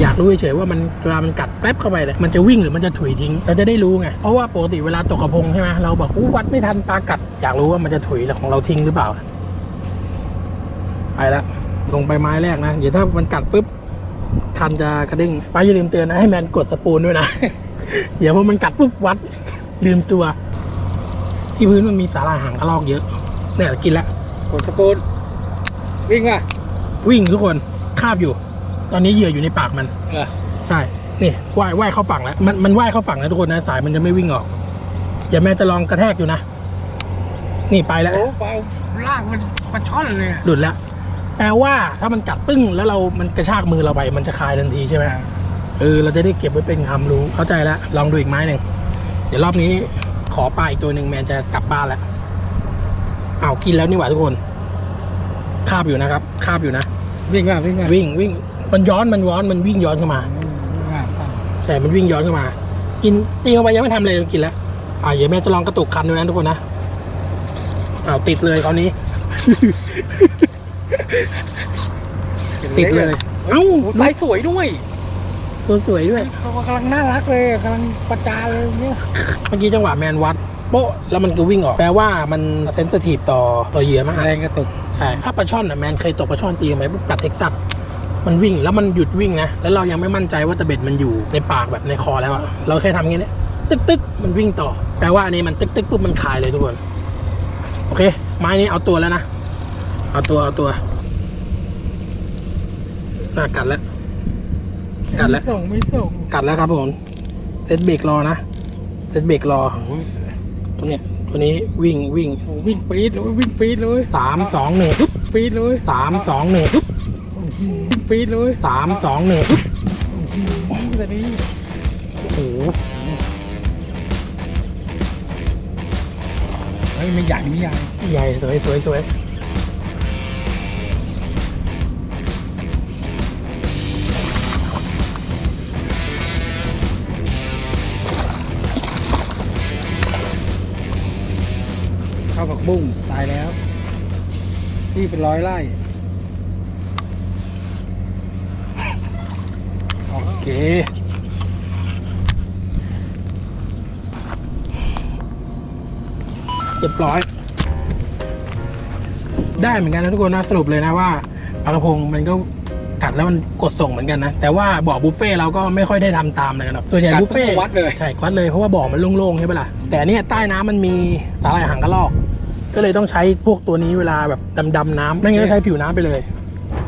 อยากรู้เฉยๆว่ามันเวลามันกัดแป๊บเข้าไปเนี่ยมันจะวิ่งหรือมันจะถุยทิ้ง เราจะได้รู้ไง เพราะว่าปกติเวลาตกกระพงใช่ไหมเราบอกอู้วัดไม่ทันปลากัด อยากรู้ว่ามันจะถุยของเราทิ้งหรือเปล่า ไปละลงไปไม้แรกนะ เดี๋ยวถ้ามันกัดปุ๊บคันจะกระเด้งป้าอย่าลืมเตือนนะให้แมนกดสปูนด้วยนะ เดี๋ยวพอมันกัดปุ๊บวัดลืมตัว ที่พื้นมันมีสาหร่ายหางกระรอกเยอะเนี่ยกินแล้วกดสปูนวิ่งอะ วิ่งทุกคนคาบอยู่ ตอนนี้เหยื่ออยู่ในปากมัน เหรอใช่ นี่ว่ายว่ายเข้าฝั่งแล้ว มันมันว่ายเข้าฝั่งแล้วทุกคนนะ สายมันจะไม่วิ่งออก อย่าแม่จะลองกระแทกอยู่นะ นี่ไปแล้ว โอ้เปล่าลากมันปลาช่อนเลยอะหลุดแล้ว แปลว่าถ้ามันกัดปึ้ง แล้วเรา มันกระชากมือเราไป มันจะคลายทันทีใช่ไหมเออ เราจะได้เก็บไว้เป็นความรู้ เข้าใจแล้ว ลองดูอีกไม้หนึ่ง เดี๋ยวรอบนี้ขอปลาอีกตัวหนึ่งแมนจะกลับบ้านแล้วอ้าวกินแล้วนี่หว่าทุกคน คาบอยู่นะครับ คาบอยู่นะ วิ่งอะวิ่งอะวิ่งวิ่ง มันย้อนมันย้อนมันวิ่งย้อนเข้ามาวิ่งอะเปล่าใช่มันวิ่งย้อนเข้ามา กินตีเข้าไปยังไม่ทำอะไรเลยกินแล้วอ่าเดี๋ยวแม่จะลองกระตุกคันดูนะทุกคนนะอ้าวติดเลยคราวนี้ ติดเลยเอ้าโอ้ไซส์สวยด้วยตัวสวยด้วยเขากำลังน่ารักเลยกำลังประจานเลยเนี่ยเมื่อกี้จังหวะแมนวัดโป๊ะแล้วมันก็วิ่งออกแปลว่ามันเซนสทีฟต่อต่อเหยื่อมากแรงกระตุกใช่ถ้าปลาช่อนอะแมนเคยตกปลาช่อนตีไหมปุ๊บกัดเท็กซัส มันวิ่งแล้วมันหยุดวิ่งนะ แล้วเรายังไม่มั่นใจว่าตะเบ็ดมันอยู่ในปากแบบในคอแล้วอะเราแค่ทำอย่างนี้เนี่ยตึ๊กตึ๊กมันวิ่งต่อ แปลว่าอันนี้มันตึ๊กตึ๊กปุ๊บมันคลายเลยทุกคน โอเค ไม้นี้เอาตัวแล้วนะ เอาตัวเอาตัวน่ากัดแล้ว กัดแล้วไม่ส่งไม่ส่ง กัดแล้วครับผม เซตเบรกรอนะ เซตเบรกรอโอ้ยตัวเนี้ย ตัวนี้วิ่งวิ่งโอ้วิ่งปี๊ดเลยวิ่งปี๊ดเลยสามสองหนึ่งปุ๊บปี๊ดเลยสามสองหนึ่ง ปุ๊บวิ่งปี๊ดเลยสามสองหนึ่งปุ๊บแต่นี้โอ้โหเฮ้ยไม่ใหญ่ไม่ใหญ่ใหญ่สวยสวยสวยเข้ากับบุ้งตายแล้ว ซี่เป็นร้อยไร่ โอ เคเรียบร้อย ได้เหมือนกันนะทุกคนนะสรุปเลยนะว่าปลากระพงมันก็กัดแล้วมันกดส่งเหมือนกันนะ แต่ว่าบ่อบุฟเฟ่ต์เราก็ไม่ค่อยได้ทำตามเลยนะครับส่วนใหญ่กัดบุฟเฟ่ต์ปุ๊บก็วัดเลยใช่วัดเลยเพราะว่าบ่อมันโล่งๆใช่ปะล่ะแต่อันเนี่ยใต้น้ำมันมีสาหร่ายหางกระรอก ก็เลยต้องใช้พวกตัวนี้เวลาแบบดำๆน้ำไม่งั้นก็ใช้ผิวน้ำไปเลย